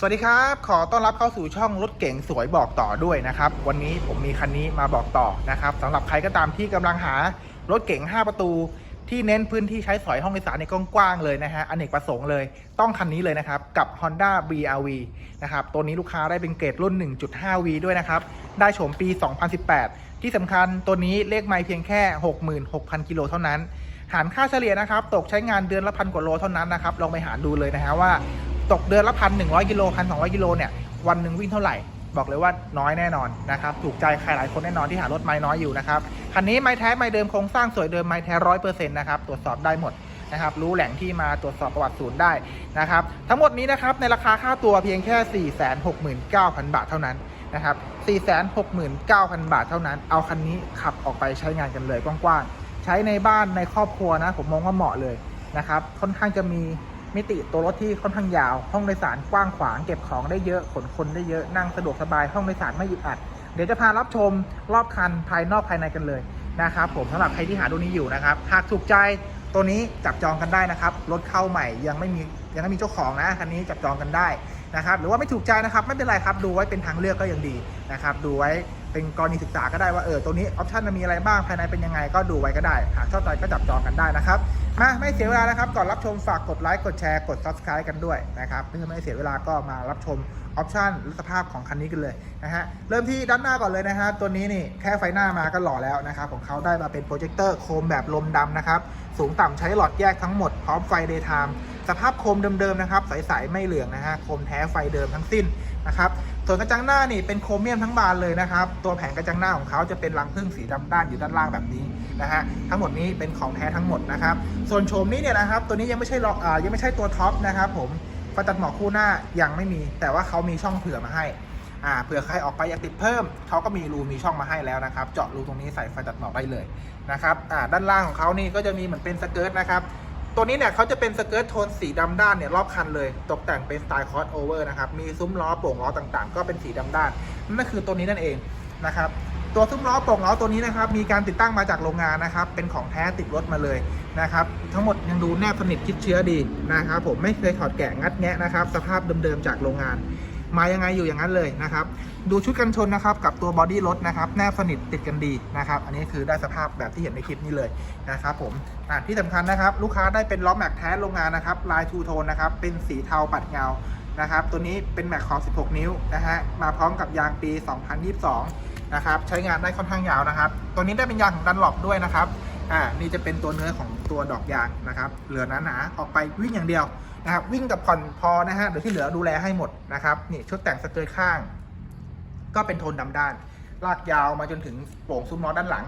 สวัสดีครับ ขอต้อนรับเข้าสู่ช่องรถเก๋งสวยบอกต่อด้วยนะครับ วันนี้ผมมีคันนี้มาบอกต่อนะครับสำหรับใครก็ตามที่กำลังหารถเก๋ง 5 ประตู ที่เน้นพื้นที่ใช้สอยห้องโดยสารในกว้างๆเลยนะฮะอเนกประสงค์เลยต้องคันนี้เลยนะครับกับ Honda BRV นะครับตัวนี้ลูกค้าได้เป็นเกรดรุ่น 1.5V ด้วยนะครับ ได้โฉมปี 2018 ที่สำคัญตัวนี้เลขไมล์เพียงแค่ 66,000กิโลเท่านั้น หารค่าเฉลี่ยนะครับตกใช้งานเดือนละพันกว่าโลเท่านั้นนะครับลองไปหารดูเลยนะฮะว่า ตกเดือนละพันหนึ่งร้อยกิโลพันสองร้อยกิโลเนี่ยวันหนึ่งวิ่งเท่าไหร่ บอกเลยว่าน้อยแน่นอนนะครับถูกใจใครหลายคนแน่นอนที่หารถไม้น้อยอยู่นะครับคันนี้ไม้แท้ไม้เดิมโครงสร้างสวยเดิมไม้แท้ร้อยเปอร์เซ็นต์นะครับตรวจสอบได้หมดนะครับรู้แหล่งที่มาตรวจสอบประวัติศูนย์ได้นะครับทั้งหมดนี้นะครับในราคาค่าตัวเพียงแค่ 469,000 บาทเท่านั้นนะครับ 469,000 บาทเท่านั้น เอาคันนี้ขับออกไปใช้งานกันเลยกว้างๆ ใช้ในบ้านในครอบครัวนะ ผมมองว่าเหมาะเลยนะครับ ค่อนข้างจะมี มิติตัวรถที่ค่อนข้างยาว ห้องโดยสารกว้างขวางเก็บของได้เยอะขนคนได้เยอะนั่งสะดวกสบายห้องโดยสารไม่อึดอัด เดี๋ยวจะพารับชมรอบคันภายนอกภายในกันเลยนะครับผมสำหรับใครที่หาดูนี้อยู่นะครับหากถูกใจตัวนี้จับจองกันได้นะครับรถเข้าใหม่ยังไม่มียังไม่มีเจ้าของนะคันนี้จับจองกันได้นะครับ หรือว่าไม่ถูกใจนะครับไม่เป็นไรครับดูไว้เป็นทางเลือกก็ยังดีนะครับ ดูไว้ เป็นกรณีศึกษาก็ได้ว่าเออตัวนี้ออปชันมันมีอะไรบ้างภายในเป็นยังไงก็ดูไว้ก็ได้หากชอบใจก็จับจองกันได้นะครับมาไม่เสียเวลานะครับก่อนรับชมฝากกดไลค์กดแชร์กด subscribe กันด้วยนะครับเพื่อไม่ให้เสียเวลาก็มารับชมออปชันหรือสภาพของคันนี้กันเลยนะฮะเริ่มที่ด้านหน้าก่อนเลยนะฮะตัวนี้นี่แค่ไฟหน้ามาก็หล่อแล้วนะครับของเขาได้มาเป็นโปรเจคเตอร์โคมแบบลมดำนะครับสูงต่ำใช้หลอดแยกทั้งหมดพร้อมไฟเดย์ไทม์สภาพโคมเดิมๆนะครับใสๆไม่เหลืองนะฮะโคมแท้ไฟเดิมทั้งสิ้นนะครับ ส่วนกระจังหน้านี่เป็นโครเมียมทั้งบานเลยนะครับ ตัวแผงกระจังหน้าของเขาจะเป็นรังผึ้งสีดำด้านอยู่ด้านล่างแบบนี้นะฮะทั้งหมดนี้เป็นของแท้ทั้งหมดนะครับ ส่วนโฉมนี้เนี่ยนะครับ ตัวนี้ยังไม่ใช่ล็อกอ่ายังไม่ใช่ตัวท็อปนะครับผมไฟตัดหมอกคู่หน้ายังไม่มี แต่ว่าเขามีช่องเผื่อมาให้อ่าเผื่อใครออกไปอยากติดเพิ่มเขาก็มีรูมีช่องมาให้แล้วนะครับ เจาะรูตรงนี้ใส่ไฟตัดหมอกได้เลยนะครับอ่าด้านล่างของเขานี่ก็จะมีเหมือนเป็นสเกิร์ตนะครับ ตัวนี้เนี่ยเขาจะเป็นสเกิร์ตโทนสีดำด้านเนี่ยรอบคันเลยตกแต่งเป็นสไตล์คอสโอเวอร์นะครับ มีซุ้มล้อโป่งล้อต่างๆ ก็เป็นสีดำด้านนั่นคือตัวนี้นั่นเองนะครับตัวซุ้มล้อโป่งล้อตัวนี้นะครับมีการติดตั้งมาจากโรงงานนะครับ เป็นของแท้ติดรถมาเลยนะครับ ทั้งหมดยังดูแนบสนิทคิดเชื้อดีนะครับ ผมไม่เคยถอดแกะงัดแงะนะครับ สภาพเดิมๆจากโรงงาน มายังไงอยู่อย่างนั้นเลยนะครับ ดูชุดกันชนนะครับกับตัวบอดี้รถนะครับแนบสนิทติดกันดีนะครับ อันนี้คือได้สภาพแบบที่เห็นในคลิปนี้เลยนะครับผมอะที่สำคัญนะครับ ลูกค้าได้เป็นล้อแม็กแท้โรงงานนะครับลายทูโทนนะครับเป็นสีเทาปัดเงานะครับ ตัวนี้เป็นแม็กของ16 นิ้วนะฮะมาพร้อมกับยางปี 2022 นะครับใช้งานได้ค่อนข้างยาวนะครับ ตัวนี้ได้เป็นยางของดันหลบด้วยนะครับอ่านี่จะเป็นตัวเนื้อของตัวดอกยางนะครับเหลือหนาๆออกไปวิ่งอย่างเดียว นะครับวิ่งกับผ่อนพอนะฮะเดี๋ยวที่เหลือดูแลให้หมดนะครับนี่ชุดแต่งสเกิร์ตข้าง ก็เป็นโทนดำด้าน ลากยาวมาจนถึงโป่งซุ้มล้อด้านหลัง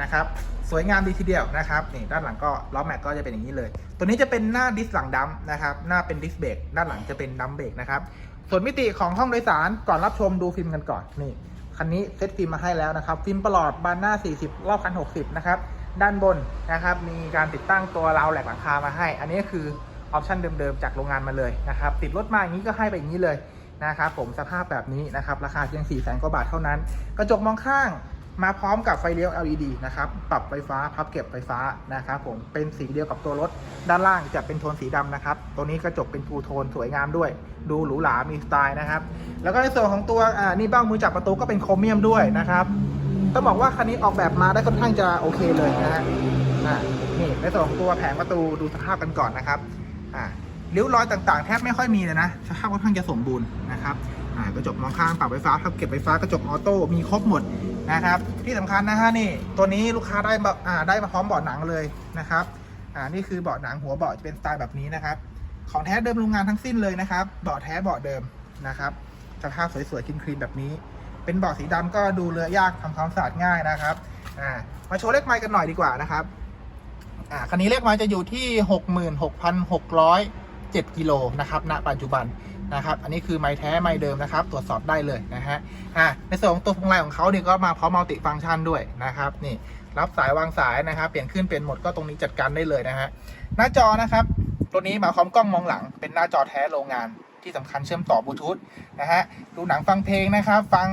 นะครับสวยงามดีทีเดียวนะครับนี่ด้านหลังก็ล้อแม็กก็จะเป็นอย่างนี้เลย ตัวนี้จะเป็นหน้าดิสหลังดัมนะครับหน้าเป็นดิสเบรกด้านหลังจะเป็นดัมเบรกนะครับส่วนมิติของห้องโดยสารก่อนรับชมดูฟิล์มกันก่อนนี่คันนี้เซตฟิล์มมาให้แล้วนะครับฟิล์มประหลอดบานหน้า 40 รอบคัน 60 นะครับด้านบนนะครับมีการติดตั้งตัวราวแหลกหลังคามาให้ อันนี้คือ ออปชันเดิมๆ จากโรงงานมาเลยนะครับติดรถมาอย่างนี้ก็ให้ไปอย่างนี้เลยนะครับผมสภาพแบบนี้นะครับราคาเพียง4 0 0 0 0 0กว่าบาทเท่านั้น กระจกมองข้างมาพร้อมกับไฟเลี้ยว LED นะครับ ปรับไฟฟ้า พับเก็บไฟฟ้านะครับผม เป็นสีเดียวกับตัวรถ ด้านล่างจะเป็นโทนสีดำนะครับ ตัวนี้กระจกเป็นทูโทนสวยงามด้วย ดูหรูหรา มีสไตล์นะครับ แล้วก็ในส่วนของตัวอ่านี่เบ้ามือจับประตูก็เป็นโครเมียมด้วยนะครับ ต้องบอกว่าคันนี้ออกแบบมาได้ค่อนข้างจะโอเคเลยนะฮะ อ่า นี่ในส่วนของตัวแผงประตูดูสภาพกันก่อนนะครับ อ่าริ้วรอยต่างๆ แทบไม่ค่อยมีเลยนะสภาพค่อนข้างจะสมบูรณ์นะครับอ่ากระจกมองข้างปรับไฟฟ้าพับเก็บไฟฟ้ากระจกออโต้มีครบหมดนะครับ ที่สำคัญนะฮะนี่ตัวนี้ลูกค้าได้มาอ่าได้มาพร้อมเบาะหนังเลยนะครับอ่านี่คือเบาะหนังหัวเบาะจะเป็นสไตล์แบบนี้นะครับ ของแท้เดิมโรงงานทั้งสิ้นเลยนะครับเบาะแท้เบาะเดิมนะครับสภาพสวยๆคลีนๆแบบนี้ เป็นเบาะสีดำก็ดูเลือยากทำความสะอาดง่ายนะครับอ่ามาโชว์เลขไมล์กันหน่อยดีกว่านะครับ อ่าคันนี้เลขไมล์จะอยู่ที่ 66,607กิโลนะครับณปัจจุบันนะครับ อันนี้คือไม้แท้ไม้เดิมนะครับ ตรวจสอบได้เลยนะฮะอ่าในส่วนของตัวพวงมาลัยของเขาเนี่ยก็มาพร้อมมัลติฟังก์ชันด้วยนะครับนี่รับสายวางสายนะครับ เปลี่ยนขึ้นเป็นหมดก็ตรงนี้จัดการได้เลยนะฮะหน้าจอนะครับ ตัวนี้มาพร้อมกล้องมองหลังเป็นหน้าจอแท้โรงงาน ที่สำคัญเชื่อมต่อบลูทูธนะฮะดูหนังฟังเพลงนะครับ ฟัง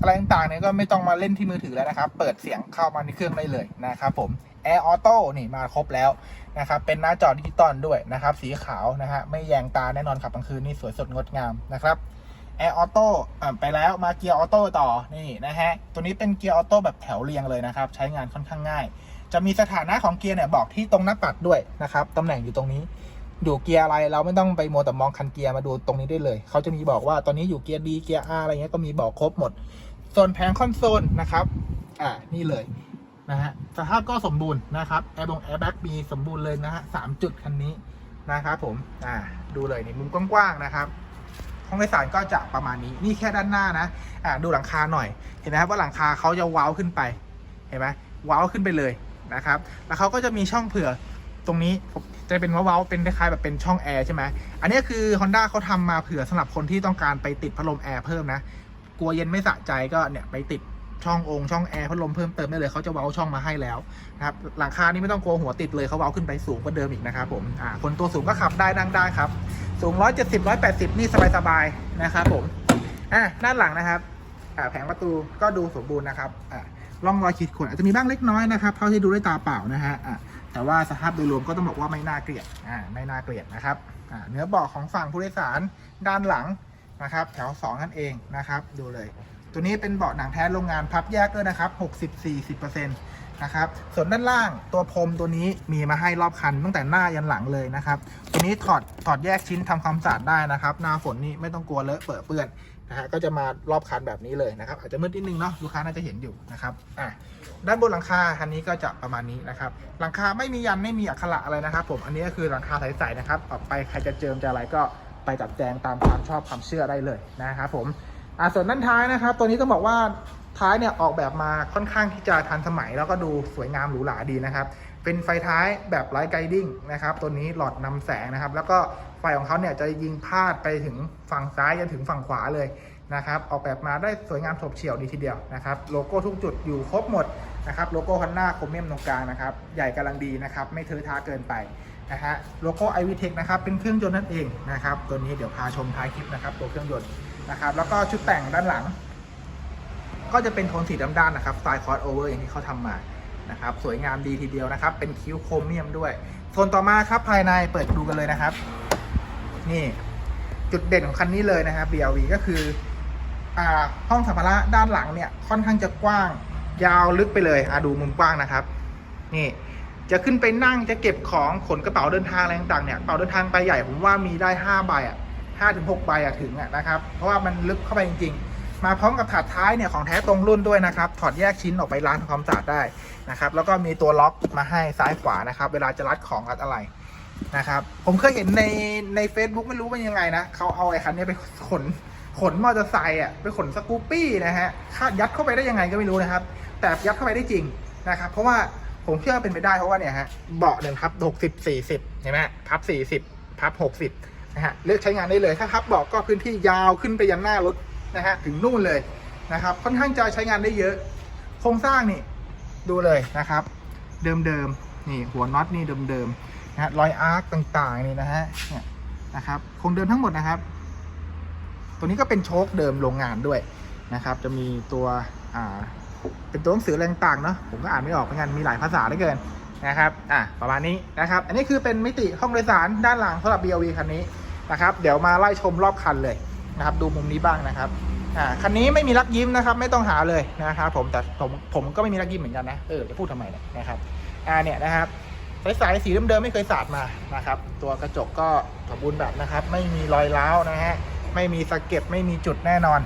อะไรต่างๆเนี่ยก็ไม่ต้องมาเล่นที่มือถือแล้วนะครับ เปิดเสียงเข้ามาในเครื่องได้เลยนะครับผม Air Auto นี่มาครบแล้วนะครับเป็นหน้าจอดิจิตอลด้วยนะครับ สีขาวนะฮะไม่แยงตาแน่นอนขับกลางคืนนี่สวยสดงดงามนะครับแอร์ออโต้ไปแล้วมาเกียร์ออโต้ต่อนี่นะฮะตัวนี้เป็นเกียร์ออโต้แบบแถวเรียงเลยนะครับ ใช้งานค่อนข้างง่าย จะมีสถานะของเกียร์เนี่ยบอกที่ตรงหน้าปัดด้วยนะครับตำแหน่งอยู่ตรงนี้ อยู่เกียร์อะไรเราไม่ต้องไปโมวแต่มองคันเกียร์มาดูตรงนี้ได้เลย เขาจะมีบอกว่าตอนนี้อยู่เกียร์ดีเกียร์ R อะไรเงี้ยก็มีบอกครบหมด ส่วนแผงคอนโซลนะครับ อ่านี่เลยนะฮะสภาพก็สมบูรณ์นะครับแอร์บงแอร์แบ็กมีสมบูรณ์เลยนะฮะสามจุดคันนี้นะครับผมอ่าดูเลยนี่มุมกว้างๆนะครับห้องโดยสารก็จะประมาณนี้นี่แค่ด้านหน้านะอ่าดูหลังคาหน่อยเห็นไหมครับว่าหลังคาเขาจะว้าขึ้นไปเห็นไหมว้าขึ้นไปเลยนะครับ แล้วเขาก็จะมีช่องเผื่อตรงนี้ จะเป็นว้าๆเป็นคล้ายๆแบบเป็นช่องแอร์ใช่ไหมอันนี้คือ Honda เขาทำมาเผื่อสำหรับคนที่ต้องการไปติดพัดลมแอร์เพิ่มนะ กลัวเย็นไม่สะใจก็เนี่ยไปติดช่ององค์ช่องแอร์พัดลมเพิ่มเติมได้เลยเขาจะเว้าช่องมาให้แล้วนะครับหลังคานี่ไม่ต้องกลัวหัวติดเลยเขาเว้าขึ้นไปสูงกว่าเดิมอีกนะครับผมอ่าคนตัวสูงก็ขับได้นั่งได้ครับ สูง 170 180 นี่สบายๆนะครับผมอะด้านหลังนะครับอ่าแผงประตูก็ดูสมบูรณ์นะครับอ่าร่องรอยขีดข่วนอาจจะมีบ้างเล็กน้อยนะครับเท่าที่ดูด้วยตาเปล่านะฮะอ่า แต่ว่าสภาพโดยรวมก็ต้องบอกว่าไม่น่าเกลียดอ่าไม่น่าเกลียดนะครับอ่าเนื้อเบาะของฝั่งผู้โดยสารด้านหลังนะครับ แถว 2 นั่นเองนะครับ ดูเลย ตัวนี้เป็นเบาะหนังแท้โรงงานพับแยกด้วยนะครับ60-40%นะครับส่วนด้านล่างตัวพรมตัวนี้มีมาให้รอบคันตั้งแต่หน้ายันหลังเลยนะครับ ตัวนี้ถอดถอดแยกชิ้นทำความสะอาดได้นะครับ หน้าฝนนี่ไม่ต้องกลัวเลอะเปื้อน นะฮะก็จะมารอบคันแบบนี้เลยนะครับ อาจจะมืดนิดนึงเนาะลูกค้าน่าจะเห็นอยู่นะครับอะด้านบนหลังคาคันนี้ก็จะประมาณนี้นะครับ หลังคาไม่มียันไม่มีอักขระอะไรนะครับ ผมอันนี้ก็คือหลังคาใสๆนะครับ ออกไปใครจะเจิมจะอะไรก็ไปจัดแจงตามความชอบความเชื่อได้เลยนะครับผมอ่าส่วนด้านท้ายนะครับ ตัวนี้ต้องบอกว่าท้ายเนี่ยออกแบบมาค่อนข้างที่จะทันสมัยแล้วก็ดูสวยงามหรูหราดีนะครับ เป็นไฟท้ายแบบไลท์ไกดิ้งนะครับ ตัวนี้หลอดนำแสงนะครับ แล้วก็ไฟของเขาเนี่ยจะยิงพาดไปถึงฝั่งซ้ายจนถึงฝั่งขวาเลยนะครับ ออกแบบมาได้สวยงามโฉบเฉี่ยวดีทีเดียวนะครับ โลโก้ทุกจุดอยู่ครบหมดนะครับ โลโก้ฮันน่าโครเมียมตรงกลางนะครับ ใหญ่กำลังดีนะครับ ไม่เทอะทะเกินไปนะฮะ โลโก้ i v t e c h นะครับ เป็นเครื่องยนต์นั่นเองนะครับ ตัวนี้เดี๋ยวพาชมท้ายคลิปนะครับ ตัวเครื่องยนต์นะครับ แล้วก็ชุดแต่งด้านหลัง ก็จะเป็นโทนสีดำด้านนะครับ สไตล์คอสโอเวอร์อย่างที่เขาทำมา นะครับ สวยงามดีทีเดียวนะครับ เป็นคิ้วโครเมียมด้วย ส่วนต่อมาครับภายในเปิดดูกันเลยนะครับ นี่จุดเด่นของคันนี้เลยนะครับ BLV ก็คืออ่าห้องสัมภาระด้านหลังเนี่ยค่อนข้างจะกว้าง ยาวลึกไปเลยอะดูมุมกว้างนะครับ นี่จะขึ้นไปนั่งจะเก็บของขนกระเป๋าเดินทางอะไรต่างๆเนี่ยกระเป๋าเดินทางใบใหญ่ผมว่ามีได้ห้าใบอะห้าถึงหกใบอะถึงอะนะครับ เพราะว่ามันลึกเข้าไปจริงๆ มาพร้อมกับถาดท้ายเนี่ยของแท้ตรงรุ่นด้วยนะครับ ถอดแยกชิ้นออกไปล้างทำความสะอาดได้นะครับ แล้วก็มีตัวล็อกมาให้ซ้ายขวานะครับ เวลาจะรัดของรัดอะไรนะครับ ผมเคยเห็นในใน Facebook ไม่รู้เป็นยังไงนะเขาเอาไอ้คันนี้ไปขนขนมอเตอร์ไซค์อะไปขนสกูปปี้นะฮะคาดยัดเข้าไปได้ยังไงก็ไม่รู้นะครับ แต่ยัดเข้าไปได้จริงนะครับ เพราะว่าผมเชื่อเป็นไปได้เพราะว่าเนี่ยฮะเบาะหนึ่งพับหกสิบสี่สิบเห็นไหมพับสี่สิบพับหกสิบนะฮะเลือกใช้งานได้เลยถ้าครับเบอกก็พื้นที่ยาวขึ้นไปยันหน้ารถ นะฮะถึงนู่นเลยนะครับค่อนข้างจะใช้งานได้เยอะ โครงสร้างนี่ดูเลยนะครับ เดิมๆนี่หัวน็อตนี่เดิมๆนะฮะรอยอาร์คต่างๆนี่นะฮะเนี่ยนะครับคงเดิมทั้งหมดนะครับ ตัวนี้ก็เป็นโชคเดิมโรงงานด้วยนะครับ จะมีตัวอ่าเป็นตัวหนังสืออะไรต่างๆเนาะผมก็อ่านไม่ออกเหมือนกันมีหลายภาษาเหลือเกินนะครับอะประมาณนี้นะครับ อันนี้คือเป็นมิติห้องโดยสารด้านหลังสำหรับ BLV คันนี้นะครับ เดี๋ยวมาไล่ชมรอบคันเลย นะครับ ดูมุมนี้บ้างนะครับอ่าคันนี้ไม่มีลักยิ้มนะครับ ไม่ต้องหาเลยนะครับผมแต่ผมผมก็ไม่มีลักยิ้มเหมือนกันนะเออจะพูดทำไมเนี่ยนะครับอ่าเนี่ยนะครับสายๆสีเดิมๆไม่เคยสาดมานะครับ ตัวกระจกก็สมบูรณ์แบบนะครับ ไม่มีรอยร้าวนะฮะไม่มีสะเก็ดไม่มีจุดแน่นอน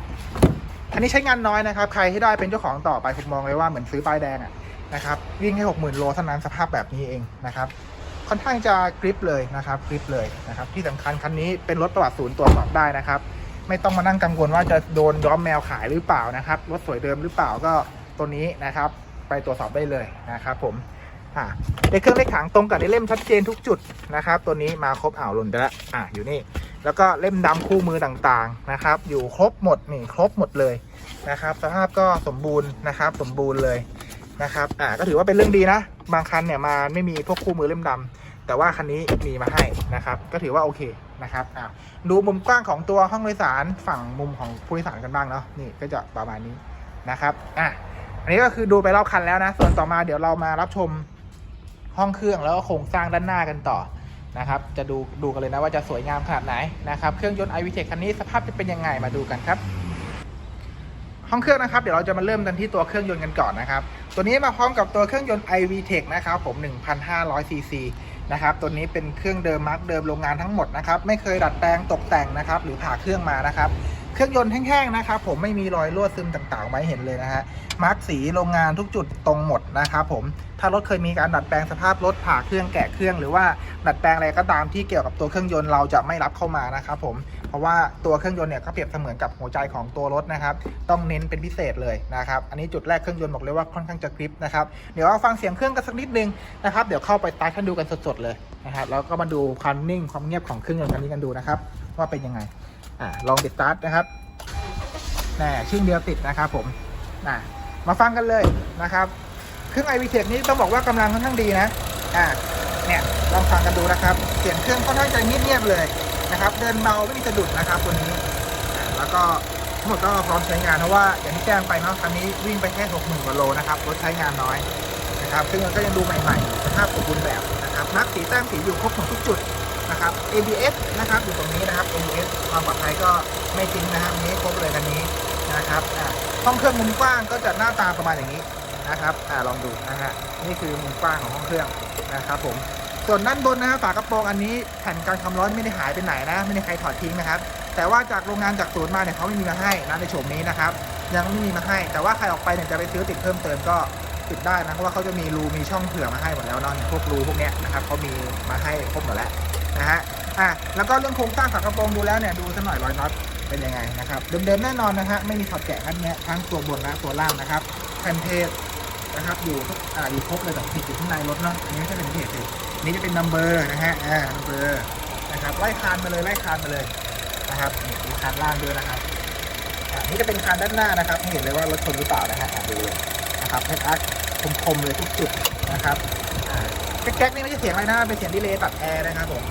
คันนี้ใช้งานน้อยนะครับ ใครที่ได้เป็นเจ้าของต่อไปผมมองเลยว่าเหมือนซื้อป้ายแดงอะนะครับวิ่งให้หกหมื่นโลเท่านั้นสภาพแบบนี้เองนะครับค่อนข้างจะกริปเลยนะครับกริปเลยนะครับ ที่สำคัญคันนี้เป็นรถประวัติศูนย์ตรวจสอบได้นะครับ ไม่ต้องมานั่งกังวลว่าจะโดนย้อมแมวขายหรือเปล่านะครับรถสวยเดิมหรือเปล่าก็ตัวนี้นะครับ ไปตรวจสอบได้เลยนะครับ ผมอ่าในเครื่องเลขถังตรงกับในเล่มชัดเจนทุกจุดนะครับ ตัวนี้มาครบอ่าวหล่นไปแล้วอ่าอยู่นี่ แล้วก็เล่มดำคู่มือต่างๆนะครับ อยู่ครบหมดนี่ครบหมดเลยนะครับ สภาพก็สมบูรณ์นะครับ สมบูรณ์เลยนะครับอ่าก็ถือว่าเป็นเรื่องดีนะ บางคันเนี่ยมาไม่มีพวกคู่มือเล่มดำแต่ว่าคันนี้มีมาให้นะครับ ก็ถือว่าโอเค นะครับอะดูมุมกว้างของตัวห้องโดยสารฝั่งมุมของผู้โดยสารกันบ้างเนาะนี่ก็จะประมาณนี้นะครับอะอันนี้ก็คือดูไปรอบคันแล้วนะ ส่วนต่อมาเดี๋ยวเรามารับชมห้องเครื่องแล้วก็โครงสร้างด้านหน้ากันต่อนะครับ จะดูดูกันเลยนะว่าจะสวยงามขนาดไหนนะครับเครื่องยนต์ i v t e c h คันนี้สภาพจะเป็นยังไงมาดูกันครับ ห้องเครื่องนะครับ เดี๋ยวเราจะมาเริ่มกันที่ตัวเครื่องยนต์กันก่อนนะครับ ตัวนี้มาพร้อมกับตัวเครื่องยนต์ iVTEC นะครับผม 1,500 cc นะครับตัวนี้เป็นเครื่องเดิมมาร์กเดิมโรงงานทั้งหมดนะครับ ไม่เคยดัดแปลงตกแต่งนะครับ หรือผ่าเครื่องมานะครับ เครื่องยนต์แห้งๆนะครับผมไม่มีรอยรั่วซึมต่างๆไว้เห็นเลยนะฮะมาร์กสีโรงงานทุกจุดตรงหมดนะครับผมถ้ารถเคยมีการดัดแปลงสภาพรถผ่าเครื่องแกะเครื่อง หรือว่าดัดแปลงอะไรก็ตามที่เกี่ยวกับตัวเครื่องยนต์เราจะไม่รับเข้ามานะครับผมเพราะว่าตัวเครื่องยนต์เนี่ยก็เปรียบเสมือนกับหัวใจของตัวรถนะครับต้องเน้นเป็นพิเศษเลยนะครับอันนี้จุดแรกเครื่องยนต์บอกเลยว่าค่อนข้างจะกริปนะครับเดี๋ยวเราฟังเสียงเครื่องกันสักนิดนึงนะครับเดี๋ยวเข้าไปตาร์ทกันดูกันสดๆเลยนะครับแล้วก็มาดูความนิ่งความเงียบของเครื่องยนต์คันนี้กันดูนะครับว่าเป็นยังไง อ่าลองติดสตาร์ทนะครับแน่ชึ่งเดียวติดนะครับผมนะมาฟังกันเลยนะครับ เครื่อง i v t e c h นี้ต้องบอกว่ากำลังค่อนข้างดีนะอ่าเนี่ยลองฟังกันดูนะครับ เสียงเครื่องค่อนข้างจะเงียบๆเลยนะครับ เดินเบาไม่มีสะดุดนะครับตัวนี้ แล้วก็ทั้งหมดก็พร้อมใช้งานเพราะว่าอย่างที่แจ้งไปเนาะคันนี้วิ่งไปแค่60,000กว่าโลนะครับรถใช้งานน้อยนะครับซึ่งมันก็ยังดูใหม่ๆสภาพสมบูรณ์แบบนะครับมาร์กสีแต้มสีอยู่ครบหมดทุกจุด นะครับ ABS นะครับอยู่ตรงนี้นะครับ ABS ความปลอดภัยก็ไม่ทิ้งนะครับนี้ครบเลยคันนี้นะครับอ่าห้องเครื่องมุมกว้างก็จะหน้าตาประมาณอย่างนี้นะครับอ่าลองดูนะฮะนี่คือมุมกว้างของห้องเครื่องนะครับผมส่วนด้านบนนะฮะฝากระโปรงอันนี้แผ่นกันความร้อนไม่ได้หายไปไหนนะ ไม่ได้ใครถอดทิ้งนะครับ แต่ว่าจากโรงงานจากศูนย์มาเนี่ยเขาไม่มีมาให้นะในโฉมนี้นะครับ ยังไม่มีมาให้ แต่ว่าใครออกไปเนี่ยจะไปซื้อติดเพิ่มเติมก็ติดได้นะเพราะว่าเขาจะมีรูมีช่องเผื่อมาให้หมดแล้วเนาะอย่างพวกรูพวกเนี้ยนะครับเขามีมาให้ครบหมดแล้ว นะฮะอะแล้วก็เรื่องโครงสร้างฝากระโปรงดูแล้วเนี่ยดูสักหน่อยรอยน็อตเป็นยังไงนะครับเดิมๆแน่นอนนะฮะไม่มีถอดแกะทั้งเนี้ยทั้งตัวบนและตัวล่างนะครับแผ่นเพจนะครับอยู่ทุกอ่าอยู่ครบเลยแต่ผิดอยู่ข้างในรถเนาะอันนี้ไม่ใช่เป็นเพจสินี้จะเป็นนัมเบอร์นะฮะอ่านัมเบอร์นะครับไล่คานมาเลยไล่คานมาเลยนะครับนี่มีคานล่างด้วยนะครับอ่านี่จะเป็นคานด้านหน้านะครับเห็นเลยว่ารถชนหรือเปล่านะฮะดูเลยนะครับเฮดอาร์คมๆเลยทุกจุดนะครับอ่าแก๊กๆนี่ไม่ใช่เสียงอะไรนะเป็นเสียงดีเลย์ตัดแอร์นะครับผม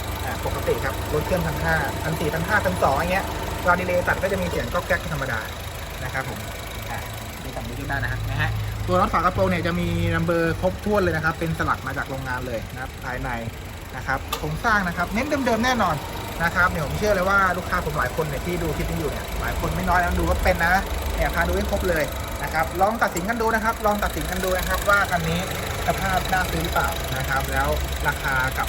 ปกติครับรถเครื่องพันห้าพันสี่พันห้าพันสองอย่างเงี้ยเวลาดีเลย์ตัดก็จะมีเสียงก๊อกแก๊กธรรมดานะครับผมอ่าดูฝั่งนี้านได้นะฮะนะฮะตัวน็อตฝากระโปรงเนี่ยจะมีนัมเบอร์ครบถ้วนเลยนะครับ เป็นสลักมาจากโรงงานเลยนะครับภายในนะครับโครงสร้างนะครับ เน้นเดิมๆแน่นอนนะครับเดี๋ยวผมเชื่อเลยว่าลูกค้าผมหลายคนเนี่ยที่ดูคลิปนี้อยู่เนี่ยหลายคนไม่น้อยแล้วดูก็เป็นนะเนี่ยพาดูให้ครบเลยนะครับลองตัดสินกันดูนะครับ ลองตัดสินกันดูนะครับว่าคันนี้สภาพน่าซื้อหรือเปล่านะครับ แล้วราคากับ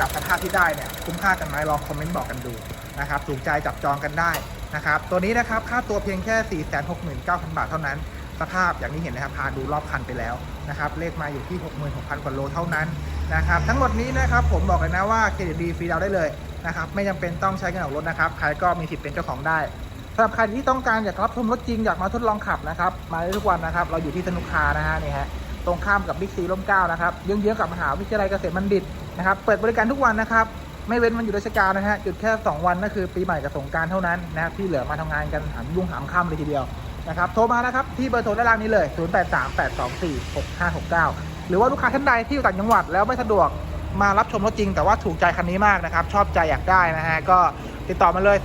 กับสภาพที่ได้เนี่ยคุ้มค่ากันไหมลองคอมเมนต์บอกกันดูนะครับถูกใจจับจองกันได้นะครับตัวนี้นะครับค่าตัวเพียงแค่ 469,000 บาทเท่านั้น สภาพอย่างที่เห็นนะครับพาดูรอบคันไปแล้วนะครับเลขมาอยู่ที่ 66,000 กว่าโลเท่านั้นนะครับทั้งหมดนี้นะครับผมบอกเลยนะว่าเครดิตดีฟรีดาวได้เลยนะครับไม่จำเป็นต้องใช้เงินออกรถนะครับใครก็มีสิทธิ์เป็นเจ้าของได้สำหรับใครที่ต้องการอยากรับชมรถจริงอยากมาทดลองขับนะครับมาได้ทุกวันนะครับเราอยู่ที่สนุกคานะฮะนี่ฮะตรงข้ามกับบิ๊กซีร่มเก้านะครับเยื้องๆกับมหาวิทยาลัยเกษตรบัณฑิต นะครับ เปิดบริการทุกวันนะครับ ไม่เว้นวันหยุดราชการนะฮะหยุดแค่ 2 วันก็คือปีใหม่กับสงการเท่านั้นนะครับที่เหลือมาทำงานกันหามยุ่งหามค่ำเลยทีเดียวนะครับโทรมานะครับที่เบอร์โทรด้านล่างนี้เลย 0838246569 หรือว่าลูกค้าท่านใดที่อยู่ต่างจังหวัดแล้วไม่สะดวกมารับชมรถจริง แต่ว่าถูกใจคันนี้มากนะครับ ชอบใจอยากได้นะฮะก็ติดต่อมาเลย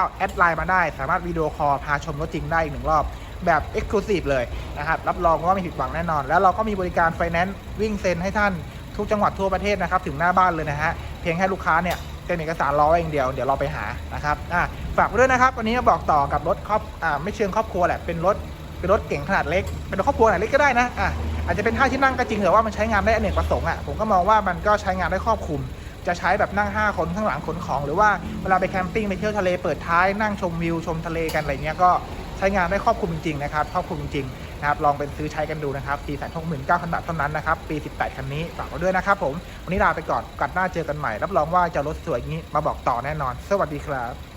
0838246569 แอดไลน์มาได้ สามารถวิดีโอคอลพาชมรถจริงได้อีกหนึ่งรอบ แบบ Exclusive เลยนะครับ รับรองว่าไม่ผิดหวังแน่นอน แล้วเราก็มีบริการไฟแนนซ์วิ่งเซ็นให้ท่านทุกจังหวัดทั่วประเทศนะครับ ถึงหน้าบ้านเลยนะฮะ เพียงแค่ลูกค้าเนี่ยเป็นเอกสารรอไว้องเดียว เดี๋ยวเราไปหานะครับอะฝากไว้ด้วยนะครับ วันนี้มาบอกต่อกับรถครอบอ่าไม่เชิงครอบครัวแหละ เป็นรถ เป็นรถเก๋งขนาดเล็ก เป็นรถครอบครัวขนาดเล็กก็ได้นะอะอาจจะเป็นท่าที่นั่งก็จริงแต่ว่ามันใช้งานได้อเนกประสงค์อะ ผมก็มองว่ามันก็ใช้งานได้ครอบคลุมจะใช้แบบนั่ง 5 คนข้างหลังขนของ หรือว่าเวลาไปแคมปิ้งไปเที่ยวทะเลเปิดท้ายนั่งชมวิวชมทะเลกันอะไรเงี้ยก็ ช้งานได้ครอบคลุมจริงๆนะครับครอบคลุมจริงๆนะครับลองเป็นซื้อใช้กันดูนะครับ4 6 9 0 0 0บาทเท่านั้นนะครับปี 18 คันนี้ฝากไว้ด้วยนะครับผมวันนี้ลาไปก่อนกัดหน้าเจอกันใหม่ รับรองว่าจะรถสวยอย่างนี้มาบอกต่อแน่นอน สวัสดีครับ